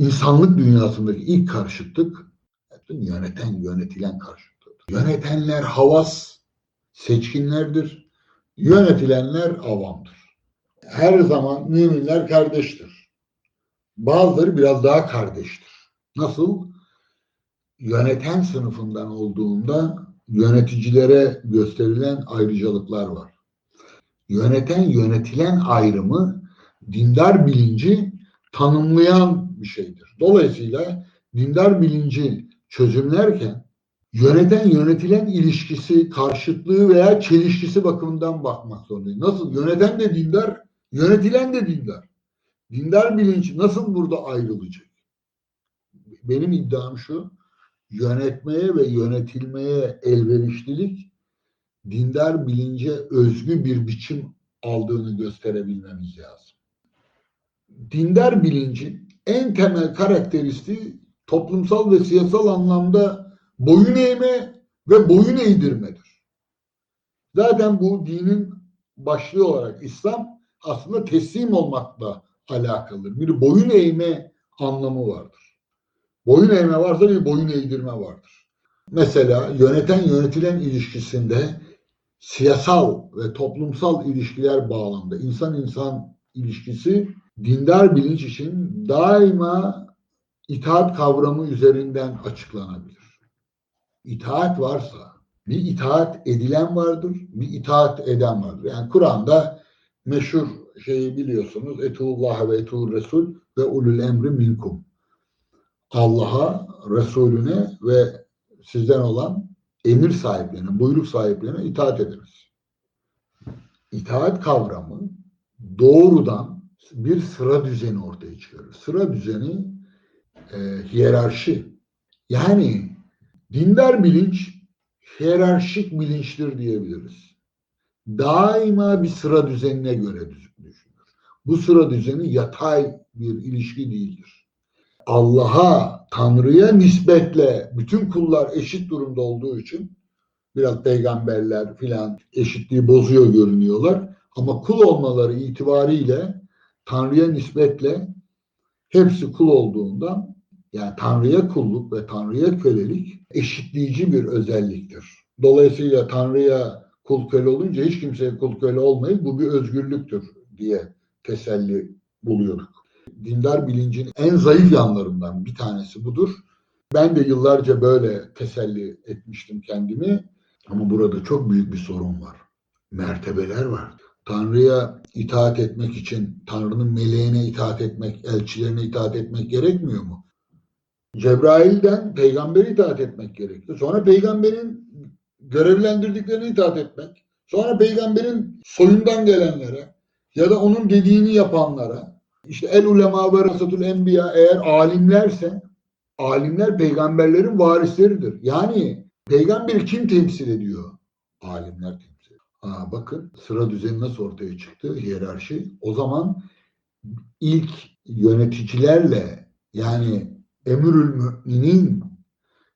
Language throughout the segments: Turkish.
insanlık dünyasındaki ilk karşıtlık yöneten, yönetilen karşıtlıktır. Yönetenler havas, seçkinlerdir. Yönetilenler avamdır. Her zaman müminler kardeştir. Bazıları biraz daha kardeştir. Nasıl? Yöneten sınıfından olduğunda yöneticilere gösterilen ayrıcalıklar var. Yöneten yönetilen ayrımı dindar bilinci tanımlayan bir şeydir. Dolayısıyla dindar bilinci çözümlerken yöneten yönetilen ilişkisi, karşıtlığı veya çelişkisi bakımından bakmak zorundayız. Nasıl? Yöneten de dindar, yönetilen de dindar. Dindar bilinç nasıl burada ayrılacak? Benim iddiam şu, yönetmeye ve yönetilmeye elverişlilik dindar bilince özgü bir biçim aldığını gösterebilmemiz lazım. Dindar bilincin en temel karakteristiği toplumsal ve siyasal anlamda boyun eğme ve boyun eğdirmedir. Zaten bu dinin başlığı olarak İslam aslında teslim olmakla alakalıdır. Bir boyun eğme anlamı vardır. Boyun eğme varsa bir boyun eğdirme vardır. Mesela yöneten yönetilen ilişkisinde siyasal ve toplumsal ilişkiler bağlamında insan insan ilişkisi dindar bilinç için daima itaat kavramı üzerinden açıklanabilir. İtaat varsa bir itaat edilen vardır, bir itaat eden vardır. Yani Kur'an'da meşhur şeyi biliyorsunuz. Etullah ve etul Resul ve ulul emri minkum. Allah'a, Resulüne ve sizden olan emir sahiplerine, buyruk sahiplerine itaat ediniz. İtaat kavramı doğrudan bir sıra düzeni ortaya çıkarır. Sıra düzeni e, hiyerarşi. Yani dindar bilinç hiyerarşik bilinçtir diyebiliriz. Daima bir sıra düzenine göre düşünür. Bu sıra düzeni yatay bir ilişki değildir. Allah'a, Tanrı'ya nispetle bütün kullar eşit durumda olduğu için biraz peygamberler filan eşitliği bozuyor görünüyorlar. Ama kul olmaları itibariyle Tanrı'ya nispetle hepsi kul olduğundan yani Tanrı'ya kulluk ve Tanrı'ya kölelik eşitleyici bir özelliktir. Dolayısıyla Tanrı'ya kul köle olunca hiç kimseye kul köle olmayıp bu bir özgürlüktür diye teselli buluyorduk. Dindar bilincin en zayıf yanlarından bir tanesi budur. Ben de yıllarca böyle teselli etmiştim kendimi. Ama burada çok büyük bir sorun var. Mertebeler var. Tanrı'ya itaat etmek için Tanrı'nın meleğine itaat etmek, elçilerine itaat etmek gerekmiyor mu? Cebrail'den peygambere itaat etmek gerekli. Sonra peygamberin görevlendirdiklerine itaat etmek. Sonra peygamberin soyundan gelenlere ya da onun dediğini yapanlara işte el ulema ve rasatul enbiya eğer alimlerse alimler peygamberlerin varisleridir. Yani peygamberi kim temsil ediyor? Alimler Aa, bakın sıra düzeni nasıl ortaya çıktı? Hiyerarşi. O zaman ilk yöneticilerle yani emrül müminin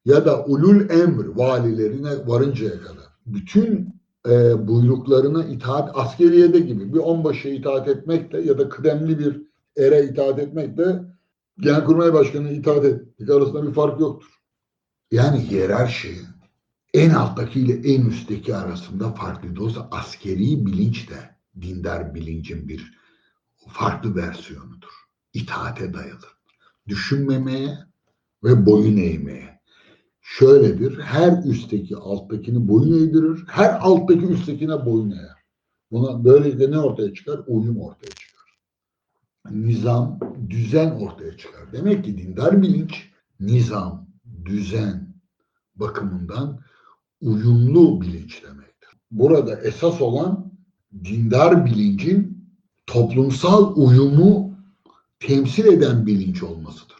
ya da ulul emr valilerine varıncaya kadar bütün e, buyruklarına itaat askeriyede gibi bir onbaşı itaat etmekle ya da kıdemli bir ere itaat etmekle Genelkurmay Başkanı'na itaat etmek arasında bir fark yoktur. Yani hiyerarşi en alttaki ile en üstteki arasında farklı. Dolayısıyla askeri bilinç de dindar bilincin bir farklı versiyonudur. İtaate dayalı. Düşünmemeye ve boyun eğmeye. Şöyledir, her üstteki alttakini boyun eğdirir, her alttaki üsttekine boyun eğer. Buna böylelikle ne ortaya çıkar? Uyum ortaya çıkar. Nizam, düzen ortaya çıkar. Demek ki dindar bilinç, nizam, düzen bakımından uyumlu bilinç demektir. Burada esas olan dindar bilincin toplumsal uyumu temsil eden bilinç olmasıdır.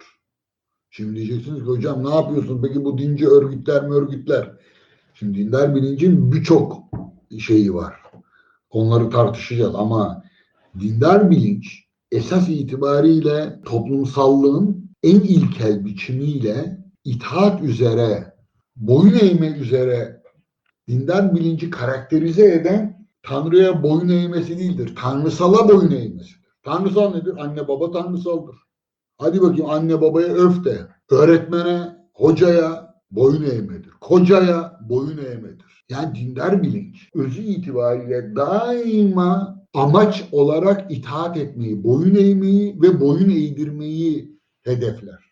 Şimdi diyeceksiniz ki hocam ne yapıyorsun? Peki bu dinci örgütler mi örgütler? Şimdi dindar bilincin birçok şeyi var. Onları tartışacağız ama dindar bilinç esas itibariyle toplumsallığın en ilkel biçimiyle itaat üzere, boyun eğme üzere dindar bilinci karakterize eden Tanrı'ya boyun eğmesi değildir. Tanrısala boyun eğmesidir. Tanrısal nedir? Anne baba tanrısaldır. Hadi bakayım anne babaya öf de. Öğretmene, hocaya boyun eğmedir. Kocaya boyun eğmedir. Yani dindar bilinç özü itibariyle daima amaç olarak itaat etmeyi, boyun eğmeyi ve boyun eğdirmeyi hedefler.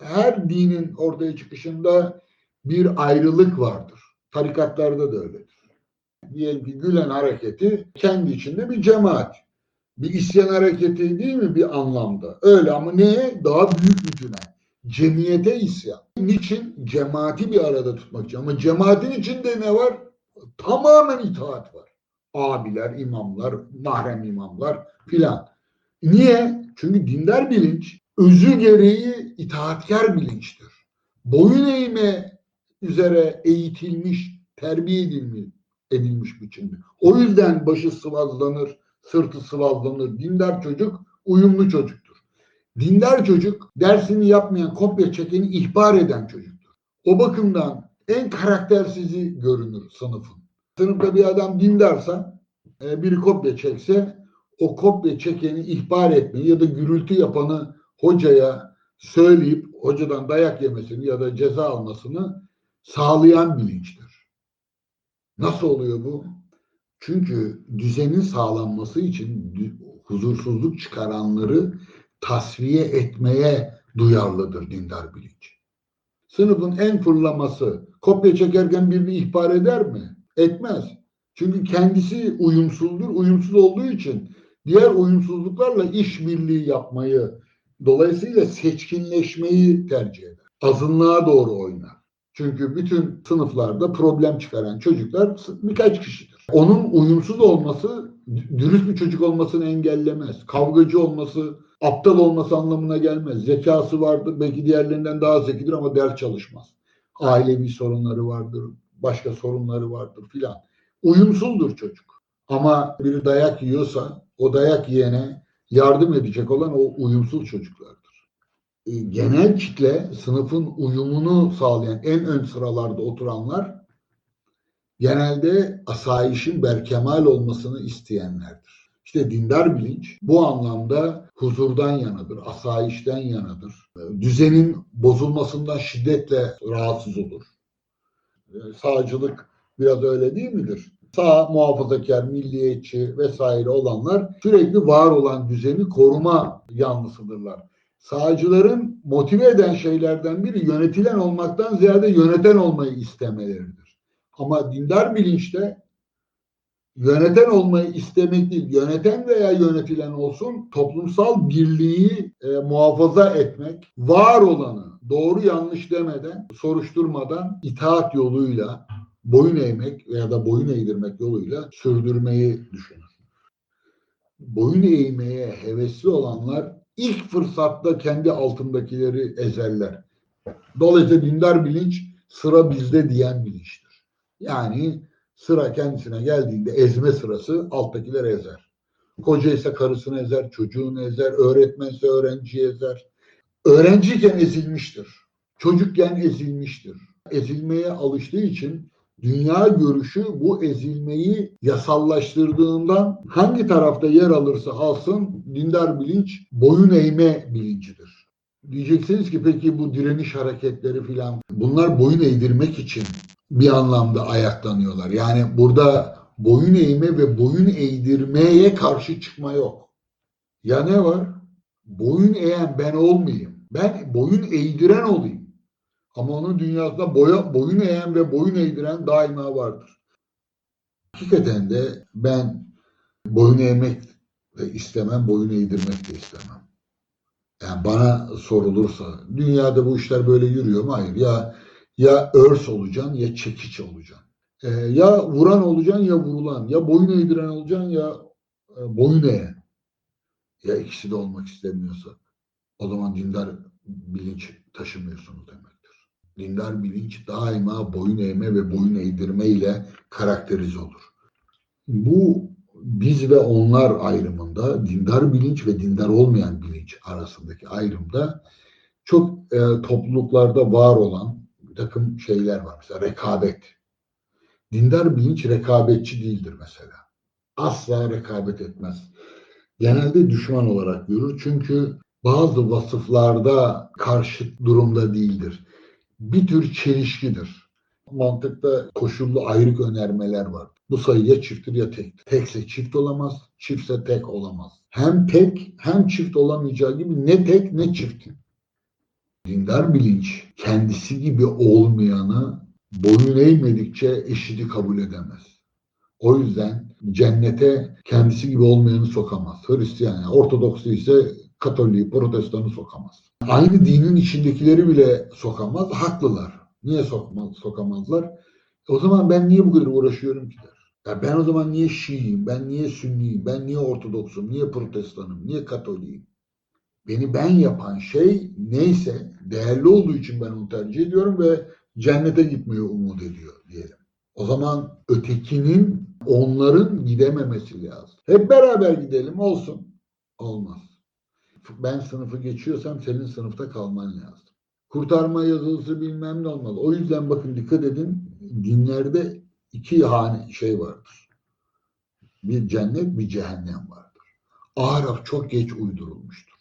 Her dinin ortaya çıkışında bir ayrılık vardır. Tarikatlarda da öyledir. Diyelim ki Gülen hareketi kendi içinde bir cemaat. Bir isyan hareketi değil mi bir anlamda? Öyle ama neye? Daha büyük bütüne. Cemiyete isyan. Niçin? Cemaati bir arada tutmak için. Ama cemaatin içinde ne var? Tamamen itaat var. Abiler, imamlar, mahrem imamlar filan. Niye? Çünkü dindar bilinç özü gereği itaatkar bilinçtir. Boyun eğme üzere eğitilmiş, terbiye edilmiş, edilmiş biçimde. O yüzden başı sıvazlanır, sırtı sıvazlanır. Dindar çocuk uyumlu çocuktur. Dindar çocuk dersini yapmayan, kopya çekeni ihbar eden çocuktur. O bakımdan en karaktersizi görünür sınıfın. Sınıfta bir adam dindarsa, e, biri kopya çekse o kopya çekeni ihbar etmeyi ya da gürültü yapanı hocaya söyleyip hocadan dayak yemesini ya da ceza almasını sağlayan bilinçtir. Nasıl oluyor bu? Çünkü düzenin sağlanması için huzursuzluk çıkaranları tasfiye etmeye duyarlıdır dindar bilinç. Sınıfın en fırlaması kopya çekerken birini ihbar eder mi? Etmez. Çünkü kendisi uyumsuzdur. Uyumsuz olduğu için diğer uyumsuzluklarla işbirliği yapmayı dolayısıyla seçkinleşmeyi tercih eder. Azınlığa doğru oynar. Çünkü bütün sınıflarda problem çıkaran çocuklar birkaç kişidir. Onun uyumsuz olması dürüst bir çocuk olmasını engellemez. Kavgacı olması, aptal olması anlamına gelmez. Zekası vardır, belki diğerlerinden daha zekidir ama ders çalışmaz. Ailevi sorunları vardır, başka sorunları vardır filan. Uyumsuzdur çocuk. Ama biri dayak yiyorsa o dayak yiyene yardım edecek olan o uyumsuz çocuklardır. E, genel kitle sınıfın uyumunu sağlayan en ön sıralarda oturanlar genelde asayişin berkemal olmasını isteyenlerdir. İşte dindar bilinç bu anlamda huzurdan yanadır, asayişten yanadır. Düzenin bozulmasından şiddetle rahatsız olur. E, sağcılık biraz öyle değil midir? Sağ muhafazakar, milliyetçi vesaire olanlar sürekli var olan düzeni koruma yanlısıdırlar sağcıların motive eden şeylerden biri yönetilen olmaktan ziyade yöneten olmayı istemeleridir. Ama dindar bilinçte yöneten olmayı istemek değil, yöneten veya yönetilen olsun toplumsal birliği e, muhafaza etmek, var olanı doğru yanlış demeden, soruşturmadan itaat yoluyla boyun eğmek veya da boyun eğdirmek yoluyla sürdürmeyi düşünür. Boyun eğmeye hevesli olanlar ilk fırsatta kendi altındakileri ezerler. Dolayısıyla dindar bilinç sıra bizde diyen bilinçtir. Yani sıra kendisine geldiğinde ezme sırası alttakiler ezer. Koca ise karısını ezer, çocuğunu ezer, öğretmense öğrenciyi ezer. Öğrenciyken ezilmiştir. Çocukken ezilmiştir. Ezilmeye alıştığı için dünya görüşü bu ezilmeyi yasallaştırdığından hangi tarafta yer alırsa alsın dindar bilinç boyun eğme bilincidir. Diyeceksiniz ki peki bu direniş hareketleri filan bunlar boyun eğdirmek için bir anlamda ayaklanıyorlar. Yani burada boyun eğme ve boyun eğdirmeye karşı çıkma yok. Ya ne var? Boyun eğen ben olmayayım. Ben boyun eğdiren olayım. Ama onun dünyasında boya, boyun eğen ve boyun eğdiren daima vardır. Hakikaten de ben boyun eğmek de istemem, boyun eğdirmek de istemem. Yani bana sorulursa dünyada bu işler böyle yürüyor mu? Hayır. Ya ya örs olacaksın ya çekiç olacaksın. Ee, ya vuran olacaksın ya vurulan. Ya boyun eğdiren olacaksın ya e, boyun eğen. Ya ikisi de olmak istemiyorsa o zaman dindar bilinç taşımıyorsunuz demek dindar bilinç daima boyun eğme ve boyun eğdirme ile karakterize olur. Bu biz ve onlar ayrımında dindar bilinç ve dindar olmayan bilinç arasındaki ayrımda çok e, topluluklarda var olan bir takım şeyler var. Mesela rekabet. Dindar bilinç rekabetçi değildir mesela. Asla rekabet etmez. Genelde düşman olarak görür. Çünkü bazı vasıflarda karşıt durumda değildir. Bir tür çelişkidir. Mantıkta koşullu ayrık önermeler var. Bu sayı ya çifttir ya tek. Tekse çift olamaz, çiftse tek olamaz. Hem tek hem çift olamayacağı gibi ne tek ne çift. Dindar bilinç kendisi gibi olmayanı boyun eğmedikçe eşiti kabul edemez. O yüzden cennete kendisi gibi olmayanı sokamaz. Hristiyan, yani Ortodoksu ise Katoliği, Protestanı sokamaz. Aynı dinin içindekileri bile sokamaz. Haklılar. Niye sokmaz, sokamazlar? O zaman ben niye bu kadar uğraşıyorum ki der. Ya ben o zaman niye Şiiyim, ben niye Sünniyim, ben niye Ortodoksum, niye Protestanım, niye Katoliğim? Beni ben yapan şey neyse değerli olduğu için ben onu tercih ediyorum ve cennete gitmeyi umut ediyor diyelim. O zaman ötekinin onların gidememesi lazım. Hep beraber gidelim olsun. Olmaz. Ben sınıfı geçiyorsam senin sınıfta kalman lazım. Kurtarma yazılısı bilmem ne olmalı. O yüzden bakın dikkat edin dinlerde iki hane şey vardır. Bir cennet bir cehennem vardır. Araf çok geç uydurulmuştur.